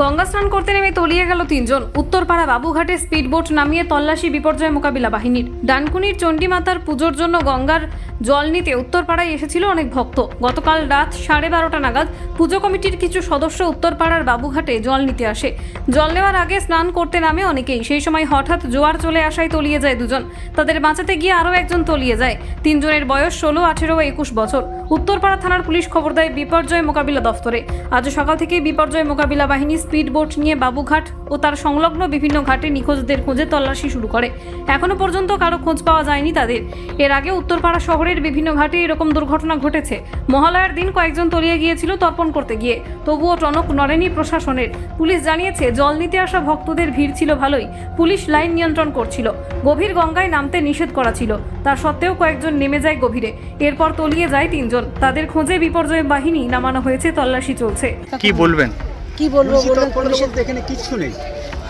গঙ্গা স্নান করতে নেমে তলিয়ে গেল তিনজন। উত্তরপাড়া বাবুঘাটে স্পিডবোট নামিয়ে তল্লাশি বিপর্যয় মোকাবিলা বাহিনীর। ডানকুনির চণ্ডীমাতার পুজোর জন্য গঙ্গার জল নিতে উত্তরপাড়ায় এসেছিল অনেক ভক্ত। গতকাল রাত সাড়ে বারোটা নাগাদ পুজো কমিটির কিছু সদস্য উত্তরপাড়ার বাবুঘাটে জল নিতে আসে। জল নেওয়ার আগে স্নান করতে নামে অনেকেই। সেই সময় হঠাৎ জোয়ার চলে আসায় তলিয়ে যায় দুজন। তাদের বাঁচাতে গিয়ে আরও একজন তলিয়ে যায়। তিনজনের বয়স ষোলো, আঠেরো একুশ বছর। উত্তরপাড়া থানার পুলিশ খবর দেয়, বিপর্যয় মোকাবিলা দফতরে। আজ সকাল থেকেই বিপর্যয় মোকাবিলা বাহিনী স্পিড বোট নিয়ে বাবুঘাট ও তার সংলগ্ন বিভিন্ন ঘাটে নিখোঁজদের খোঁজে তল্লাশি শুরু করে। এখনও পর্যন্ত কারও খোঁজ পাওয়া যায়নি তাদের। এর আগে উত্তরপাড়া শহরের বিভিন্ন ঘাটে এরকম দুর্ঘটনা ঘটেছে। মহালয়ার দিন কয়েকজন তলিয়ে গিয়েছিল তর্পণ করতে গিয়ে। তবুও টনক নড়েনি প্রশাসনের। পুলিশ জানিয়েছে জল নিতে আসা ভক্তদের ভিড় ছিল ভালোই। পুলিশ লাইন নিয়ন্ত্রণ করছিল। গভীর গঙ্গায় নামতে নিষেধ করা ছিল। তা সত্ত্বেও কয়েকজন নেমে যায় গভীরে। এরপর তলিয়ে যায় তিনজন। তাদের খোঁজে বিপর্যয় বাহিনী নামানো হয়েছে তল্লাশি চলছে। কি বলবেন? কি বলব পুলিশি বলুন পুলিশের এখানে কিচ্ছু নেই।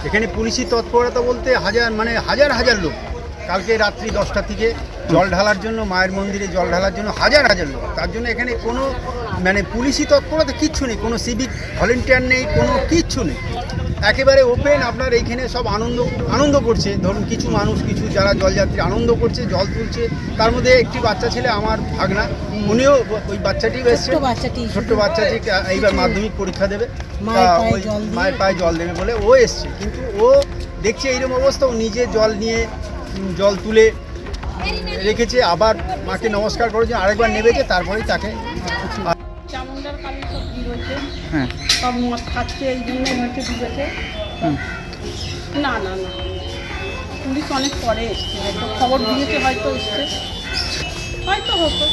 এখানে পুলিশি তৎপরতা বলতে হাজার মানে হাজার হাজার লোক। কালকে রাত্রি দশটা থেকে জল ঢালার জন্য মায়ের মন্দিরে জল ঢালার জন্য হাজার হাজার লোক। তার জন্য এখানে কোনো মানে পুলিশি তৎপরতা কিচ্ছু নেই কোনো সিভিক ভলেন্টিয়ার নেই কোনো কিচ্ছু নেই। একেবারে ওপেন আপনার এইখানে সব আনন্দ আনন্দ করছে। ধরুন কিছু মানুষ কিছু যারা জলযাত্রী আনন্দ করছে জল তুলছে। তার মধ্যে একটি বাচ্চা ছেলে আমার ভাগনা উনিও ওই বাচ্চাটিও এসছে। ছোট্ট বাচ্চাটি এইবার মাধ্যমিক পরীক্ষা দেবে। মায়ের পায়ে জল মায়ের পায়ে জল দেবে বলে ও এসছে। কিন্তু ও দেখছে এইরকম অবস্থা ও নিজে জল নিয়ে জল তুলে রেখেছে আবার মাকে নমস্কার করেছে আরেকবার নেবেছে তারপরেই তাকে হ্যাঁ। সব মদ খাচ্ছে এই জন্য হয়তো ডুবেছে। না না না। পুলিশ অনেক পরে এসছে হয়তো খবর দিয়েছে হয়তো এসছে। হয়তো হতো।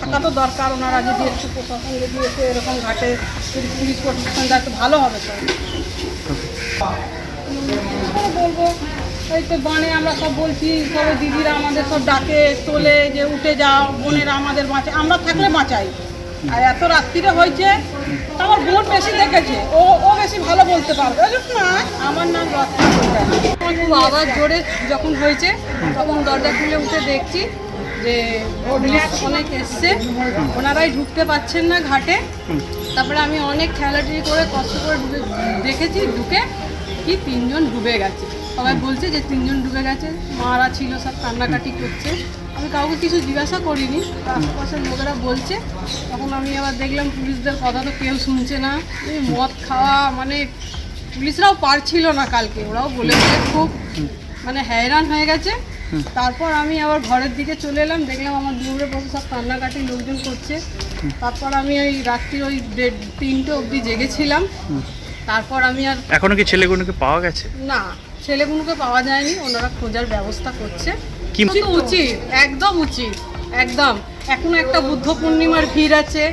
থাকা তো দরকার ওনারা যদি একটু প্রশাসন যদি এরকম ঘাটে পুলিশ প্রশাসন তো ভালো হবে তো। বলব? এই তো বনে আমরা সব বলছি সব দিদিরা আমাদের সব ডাকে, তোলে যে উঠে যাও, বোনেরা আমাদের বাঁচায় আমরা থাকলে বাঁচাই। আর এত রাত্রিরে হয়েছে আমার বোন বেশি দেখেছে, ও ও বেশি ভালো বলতে পারবে। না আমার নাম রত্না আওয়াজ জোরে যখন হয়েছে, তখন দরজা খুলে উঠে দেখছি যে অনেক এসছে। ওনারাই ঢুকতে পারছেন না ঘাটে। তারপরে আমি অনেক ঠেলাঠেলি করে কষ্ট করে দেখেছি, ঢুকে কি তিনজন ডুবে গেছে। সবাই বলছে যে তিনজন ডুবে গেছে মারা ছিল সব কান্নাকাটি করছে। আমি কাউকে কিছু জিজ্ঞাসা করিনি আশেপাশের লোকেরা বলছে। তখন আমি আবার দেখলাম পুলিশদের কথা তো কেউ শুনছে না। এই মদ খাওয়া মানে পুলিশরাও পারছিল না কালকে ওরাও বলে বলে খুব মানে হয়রান হয়ে গেছে। তারপর আমি আবার ঘরের দিকে চলে এলাম দেখলাম আমার দূরে বসে সব কান্নাকাটি লোকজন করছে। তারপর আমি ওই রাত্রির ওই দেড় তিনটে অবধি জেগেছিলাম। তারপর আমি আর এখনও কি ছেলেগুলোকে পাওয়া গেছে? না ছেলেগুলোকে পাওয়া যায়নি ওনারা খোঁজার ব্যবস্থা করছে। কিন্তু উচিত একদম উচিত একদম। এখন একটা বুদ্ধ পূর্ণিমার ভিড় আছে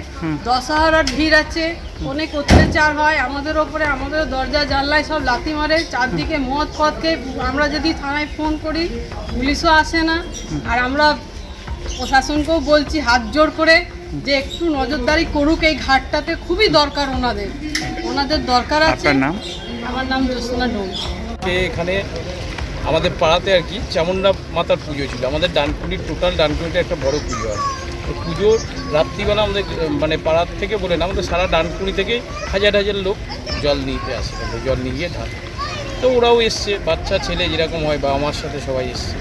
দশহরার ভিড় আছে অনেক অত্যাচার হয় আমাদের ওপরে আমাদের দরজা জানলায় সব লাথি মারে চারদিকে মদ ফদ খেয়ে আমরা যদি থানায় ফোন করি পুলিশও আসে না। আর আমরা প্রশাসনকেও বলছি হাত জোর করে যে একটু নজরদারি করুক এই ঘাটটাতে খুবই দরকার ওনাদের। ওনাদের দরকার আছে। আমার নাম জ্যোৎস্না ডোম। যে এখানে আমাদের পাড়াতে আর কি চামুন্ডা মাতার পুজো ছিল। আমাদের ডানকুনির টোটাল ডানকুনিটা একটা বড় পুজো হয়। তো পুজোর রাত্রিবেলা আমাদের মানে পাড়ার থেকে বলে না, আমাদের সারা ডানকুনি থেকে হাজার হাজার লোক জল নিতে আসে জল নিয়ে গিয়ে তো ওরাও এসছে, বাচ্চা, ছেলে যেরকম হয়, বাবা মার সাথে সবাই এসছে।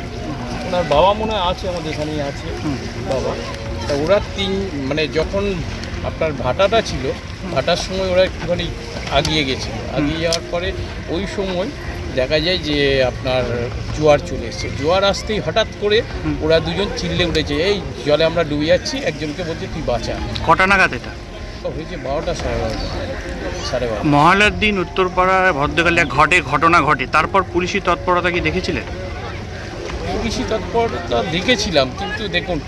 ওনার বাবা মনে আছে, আমাদের এখানেই আছে বাবা। তা ওরা তিন মানে যখন আপনার ভাটাটা ছিল, ভাটার সময় ওরা একটুখানি আগিয়ে গেছে আগিয়ে যাওয়ার পরে ওই সময় দেখা যায় যে আপনার জোয়ার চলে এসছে। জোয়ার আসতেই হঠাৎ করে ওরা দুজন চিল্লে উঠেছে এই জলে আমরা ডুবে যাচ্ছি একজনকে বলছে তুই বাঁচা। কটা নাগাদ এটা? হয়েছে বারোটা সাড়ে বারোটা সাড়ে বারোটা। মহালয়ার দিন উত্তরপাড়ায় ভদ্রকালে এক ঘটে ঘটনা ঘটে। তারপর পুলিশি তৎপরতা কি দেখেছিলেন পুলিশি তৎপরতা দেখেছিলাম কিন্তু দেখুন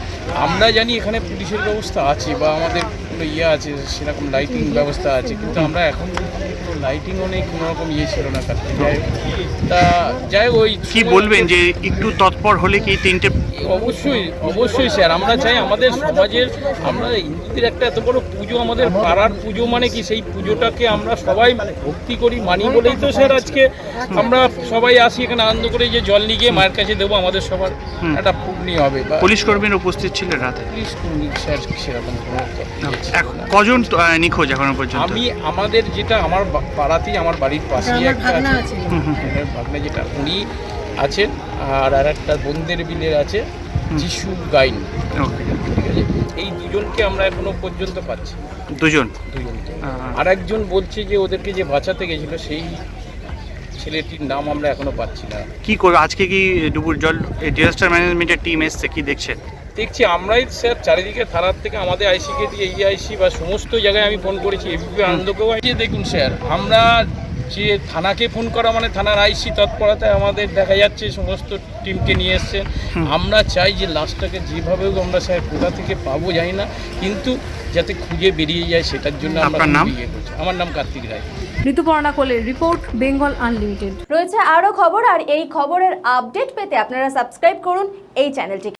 আমরা জানি এখানে পুলিশের ব্যবস্থা আছে বা আমাদের কোনো ইয়ে আছে সেরকম লাইটিং ব্যবস্থা আছে কিন্তু আমরা এখন লাইটিংও নেই কোনো রকম ইয়ে ছিল না হোক। তা যাই হোক, ওই কি বলবেন যে একটু তৎপর হলে কি তিনটে অবশ্যই অবশ্যই স্যার আমরা চাই আমাদের সমাজের আমরা হিন্দুদের একটা এত বড় পুজো আমাদের পাড়ার পুজো মানে কি? সেই পুজোটাকে আমরা সবাই ভক্তি করি মানি বলেই তো স্যার আজকে আমরা সবাই আসি এখানে আনন্দ করে যে জল নিয়ে গিয়ে মায়ের কাছে দেবো আমাদের সবার একটা পূর্ণি হবে পুলিশ কর্মীরা উপস্থিত ছিলেন রাতে? পুলিশ কর্মী স্যার সেরকম কোনো কজন নিখোঁজ এখনও পর্যন্ত? আমি আমাদের যেটা আমার পাড়াতেই আমার বাড়ির পাশেই একটা আছে। ভাগনা যেটা উনি আছেন আর আর একটা বন্দের বিলের আছে যিশু গাইন। ঠিক আছে? এই দুজনকে আমরা এখনও পর্যন্ত পাচ্ছি। দুজন? দুজনকে আর একজন বলছে যে ওদেরকে যে বাঁচাতে গেছিল সেই ছেলেটির নাম আমরা এখনও পাচ্ছি না। কি করবে আজকে কি ডুবুর জল ডিজাস্টার ম্যানেজমেন্টের টিম এসছে? কি দেখছেন দেখছি আমরাই স্যার চারিদিকে থানার থেকে আমাদের আইসিকে দিয়ে এই আইসি বা সমস্ত জায়গায় আমি ফোন করেছি এবিপি আনন্দকেও আইসি দেখুন স্যার? আমরা যে থানাকে ফোন করা মানে থানার আইসি তৎপরতায় আমাদের দেখা যাচ্ছে সমস্ত টিমকে নিয়ে এসছেন আমরা চাই যে লাশটাকে যেভাবে হোক আমরা স্যার কোথা থেকে পাবো জানি না কিন্তু যাতে খুঁজে বেরিয়ে যায় সেটার জন্য আমরা নাম? ইয়ে করছি। আমার নাম কার্তিক রায়। ঋতুপর্ণা কোলের রিপোর্ট বেঙ্গল আনলিমিটেড রয়েছে আরও খবর আর এই খবরের আপডেট পেতে আপনারা সাবস্ক্রাইব করুন এই চ্যানেলটিকে